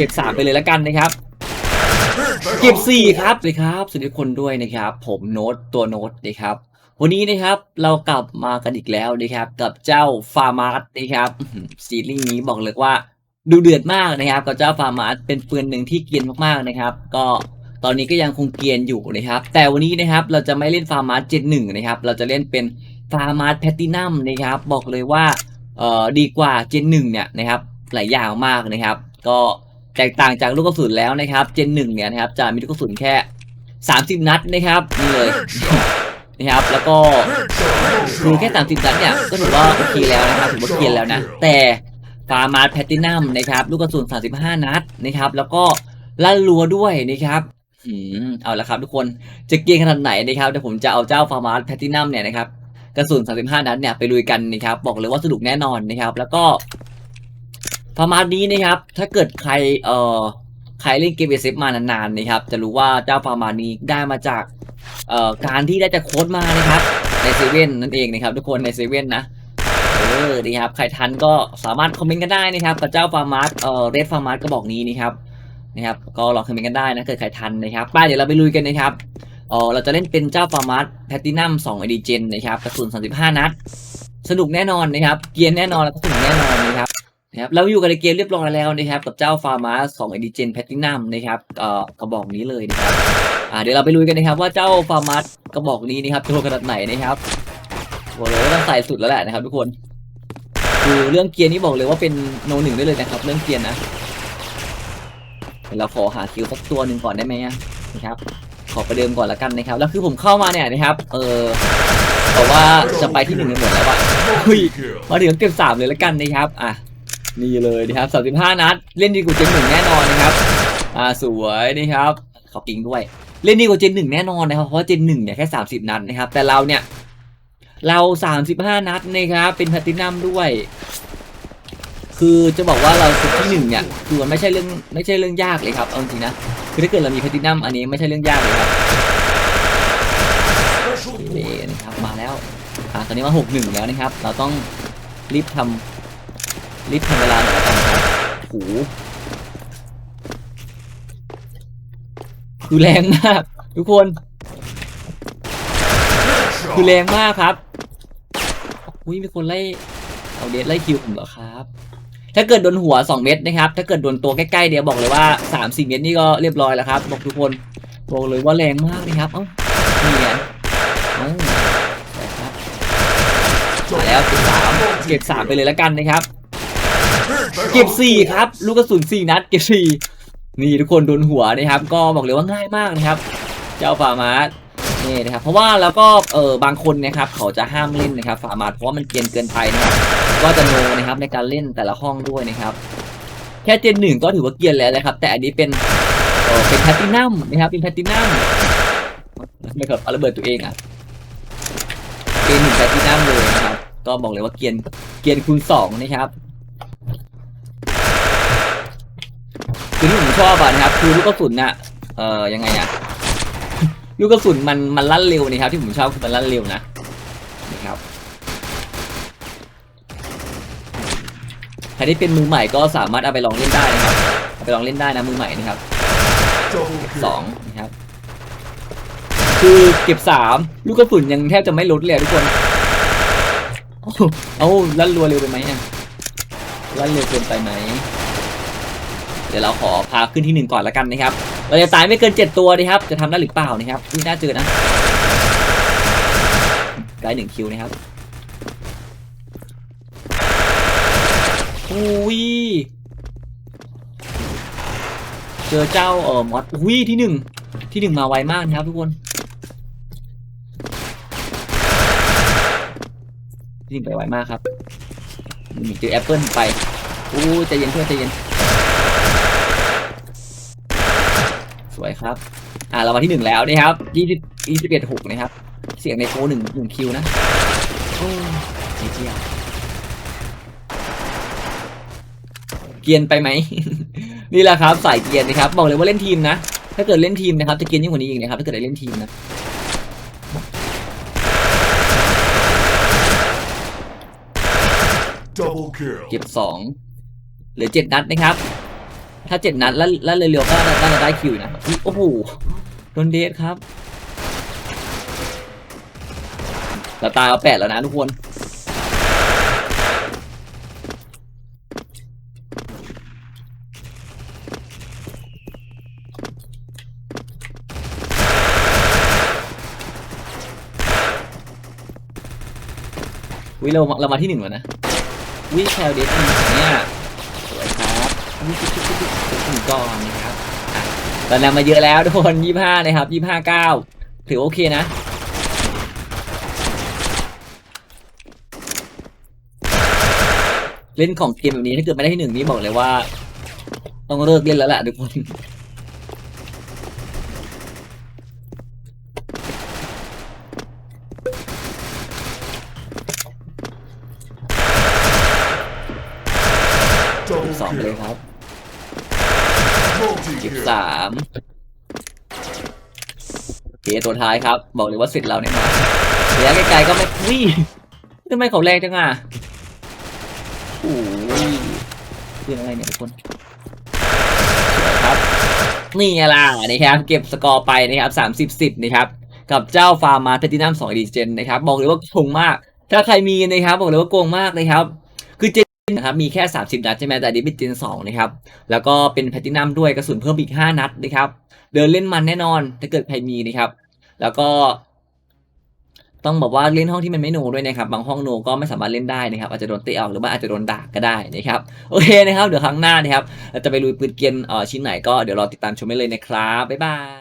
เก็บสามไปเลยแล้วกันนะครับ เก็บสี่ครับเลยครับสวัสดีทุกคนด้วยนะครับ ผมโน้ตตัวโน้ตนะครับ วันนี้นะครับเรากลับมากันอีกแล้วนะครับ กับเจ้าฟาร์มาร์นะครับอื้อหือซีรีส์นี้บอกเลยว่าดูเดือดมากนะครับกับเจ้าฟาร์มาร์เป็นปืนหนึ่งที่เกรียนมากๆนะครับ ก็ตอนนี้ก็ยังคงเกรียนอยู่นะครับ แต่วันนี้นะครับเราจะไม่เล่นฟาร์มาร์เจนหนึ่งนะครับ เราจะเล่นเป็นฟาร์มาร์แพตตินัมนะครับ บอกเลยว่าเอ่อดีกว่าเจนหนึ่งเนี่ยนะครับหลายอย่างมากนะครับ ก็ แตกต่างจากลูกกระสุนแล้วนะครับ เจนหนึ่งเนี่ยนะครับจะมีลูกกระสุนแค่ 30 นัดนะครับนี่เลยนะครับแล้วก็คือแค่ 30 นัดเนี่ยก็ถือว่าโอเคแล้วนะครับถือว่าเกียนแล้วนะ แต่ฟาร์มาร์แพตตินัมนะครับลูกกระสุน 35 นัดนะครับ แล้วก็ลั่นรัวด้วยนะครับอืมเอาละครับทุกคนจะเกียนขนาดไหนนะครับเดี๋ยวผมจะเอาเจ้าฟาร์มาร์แพตตินัมเนี่ยนะครับกระสุน 35 นัดเนี่ยไปลุยกันนะครับบอกเลยว่าสนุกแน่นอนนะครับ แล้วก็ ฟาร์มาร์นี้นะครับ ถ้าเกิดใครเอ่อใครเล่นเกมเอฟมานานๆนะครับ จะรู้ว่าเจ้าฟาร์มานี้ได้มาจากเอ่อการที่ได้จากโค้ดมานะครับ ในเซเว่นนั่นเองนะครับ ทุกคนในเซเว่นนะเออดีครับใครทันก็สามารถคอมเมนต์กันได้นะครับกับเจ้าฟาร์มาร์เอ่อเรดฟาร์มาร์ก็บอกนี้นะครับนะครับ ก็ลองคอมเมนต์กันได้นะเกิดใครทันนะครับไป้าเดี๋ยวเราไปลุยกันนะครับเออเราจะเล่นเป็นเจ้าฟาร์มาร์แพตตินัม2อดีเจนนะครับกระสุน35นัดสนุกแน่นอนนะครับ เกียร์แน่นอนแล้วก็สนุกแน่นอนนะครับ นะครับเราอยู่กันในเกมเรียบร้อยแล้วนะครับกับเจ้าฟาร์มาสองอดีเจนแพตตินัมนะครับกระบอกนี้เลยนะครับอ่าเดี๋ยวเราไปลุยกันนะครับว่าเจ้าฟาร์มัสกระบอกนี้นะครับจะโหดขนาดไหนนะครับบอกเลยว่าต้องใส่สุดแล้วแหละนะครับ ทุกคน คือเรื่องเกียร์นี้บอกเลยว่าเป็นโนหนึ่งได้เลยนะครับ เรื่องเกียร์นะเดี๋ยวเราขอหาคิวสักตัวหนึ่งก่อนได้ไหมนะครับ ขอประเดิมก่อนละกันนะครับ แล้วคือผมเข้ามาเนี่ยนะครับ เออแต่ว่าจะไปที่หนึ่งกันหมดแล้วอะเฮ้ยมาถึงเก็บสามเลยละกันนะครับ อะ นี่เลยนะครับสามสิบห้านัด เล่นดีกว่าเจนหนึ่งแน่นอนนะครับ อ่าสวยนะครับขอปิงด้วย เล่นดีกว่าเจนหนึ่งแน่นอนนะครับ เพราะเจนหนึ่งเนี่ยแค่สามสิบนัดนะครับ แต่เราเนี่ย เราสามสิบห้านัดนะครับ เป็นแพลตตินัมด้วย คือจะบอกว่าเราสุดที่หนึ่งเนี่ยคือมันไม่ใช่เรื่องไม่ใช่เรื่องยากเลยครับเอาจริงนะคือถ้าเกิดเรามีแพลตตินัมอันนี้ไม่ใช่เรื่องยากเลยครับนี่นะครับมาแล้วอ่าตอนนี้มาหกหนึ่งแล้วนะครับ เราต้องรีบทำ รีบทำเวลาหน่อยละกันครับโอ้โหคือแรงมาก ทุกคน คือแรงมากครับอุ้ยมีคนไล่เอาเดสไล่คิวผมเหรอครับ ถ้าเกิดโดนหัว 2 เม็ดนะครับ ถ้าเกิดโดนตัวใกล้ๆเดียวบอกเลยว่า3 4เม็ดนี่ก็เรียบร้อยแล้วครับบอกทุกคนบอกเลยว่าแรงมากนะครับ เอ้านี่ไงเอ้าครับมาแล้วเก็บสามเก็บสามไปเลยแล้วกันนะครับ เก็บสี่ครับ ลูกกระสุนสี่นัดเก็บสี่นี่ทุกคนโดนหัวนะครับ ก็บอกเลยว่าง่ายมากนะครับ เจ้าฟาร์มาร์นี่นะครับ เพราะว่าแล้วก็เออบางคนนะครับ เขาจะห้ามเล่นนะครับฟาร์มาร์เพราะว่ามันเกียนเกินไปนะครับก็จะโนนะครับในการเล่นแต่ละห้องด้วยนะครับ แค่เจนหนึ่งก็ถือว่าเกียนแล้วนะครับ แต่อันนี้เป็นเออเป็นแพตตินัมนะครับเป็นแพตตินัมไม่ครับเอาระเบิดตัวเองอะเป็นหนึ่งแพตตินัมเลยนะครับ ก็บอกเลยว่าเกียนเกียนคูณสองนะครับ คือที่ผมชอบอะนะครับคือลูกกระสุนน่ะเอ่อยังไงอะลูกกระสุนมันมันลั่นเร็วนะครับ ที่ผมชอบคือมันลั่นเร็วนะนี่ครับใครที่เป็นมือใหม่ก็สามารถเอาไปลองเล่นได้นะครับเอาไปลองเล่นได้นะมือใหม่นะครับสองนะครับ คือเก็บสามลูกกระสุนยังแทบจะไม่ลดเลยทุกคนโอ้โหเอาลั่นรัวเร็วไปไหมอะลั่นเร็วเกินไปไหม เดี๋ยวเราขอพาขึ้นที่หนึ่งก่อนละกันนะครับ เราจะตายไม่เกินเจ็ดตัวนะครับ จะทำได้หรือเปล่านะครับนี่น่าเจอนะได้หนึ่งคิวนะครับอุ้ยเจอเจ้าเอ่อมอสอุ้ยที่หนึ่งที่หนึ่งมาไวมากนะครับทุกคนที่หนึ่งไปไวมากครับเจอแอปเปิลไปอู้ใจเย็นเพื่อนใจเย็น วยครับ อ่าเรามาที่หนึ่งแล้วนะครับยี่สิบยี่สิบเอ็ดหกนะครับ เสียงในโฟหนึ่งหนึ่งคิวนะ โอ้ยเจียวเกรียนไปไหม นี่แหละครับ สายเกรียนนะครับ บอกเลยว่าเล่นทีมนะ ถ้าเกิดเล่นทีมนะครับ จะเกรียนยิ่งกว่านี้อีกนะครับ ถ้าเกิดได้เล่นทีมนะ Double kill. เก็บสองเหลือเจ็ดนัดนะครับ ถ้าเจ็ดนัดแล้วแล้วเร็วๆก็น่าจะได้คิวนะโอ้โหโดนเดทครับเราตายเอาแปดแล้วนะทุกคนวิเราเรามาที่หนึ่งแล้วนะวิแคลเดสเนี่ย ถึงก่อนนะครับตอนนี้มาเยอะแล้วทุกคนยี่ห้านะครับยี่ห้าเก้าถือโอเคนะเล่นของเกมแบบนี้ถ้าเกิดไม่ได้ที่หนึ่งนี่บอกเลยว่า ต้องเลิกเล่นแล้วแหละทุกคนสองเลยครับ สิบสามเคตัวท้ายครับ บอกเลยว่าเสร็จแล้วเนี่ยนะระยะไกลๆก็ไม่วิ่ทำไมเขาแรงจังอะโอ้ยเป็นอะไรเนี่ยทุกคนครับนี่ไงล่ะนะครับ เก็บสกอร์ไปนะครับสามสิบสิบนะครับ กับเจ้าฟาร์มาเทตินัมสองดีเจนนะครับ บอกเลยว่าโกงมาก ถ้าใครมีนะครับ บอกเลยว่าโกงมากเลยครับ นะครับมีแค่ 30 นัดใช่ไหมแต่อันนี้เป็นเจน2นะครับแล้วก็เป็นแพตินัมด้วยกระสุนเพิ่มอีก 5 นัดนะครับเดินเล่นมันแน่นอนถ้าเกิดใครมีนะครับแล้วก็ ต้องบอกว่าเล่นห้องที่มันไม่โนด้วยนะครับบางห้องโนก็ไม่สามารถเล่นได้นะครับอาจจะโดนเตะออกหรือว่าอาจจะโดนด่าก็ได้นะครับโอเคนะครับเดี๋ยวครั้งหน้านะครับเราจะไปลุยปืนเกียนเอ่อชิ้นไหนก็เดี๋ยวรอติดตามชมได้เลยนะครับบ๊ายบาย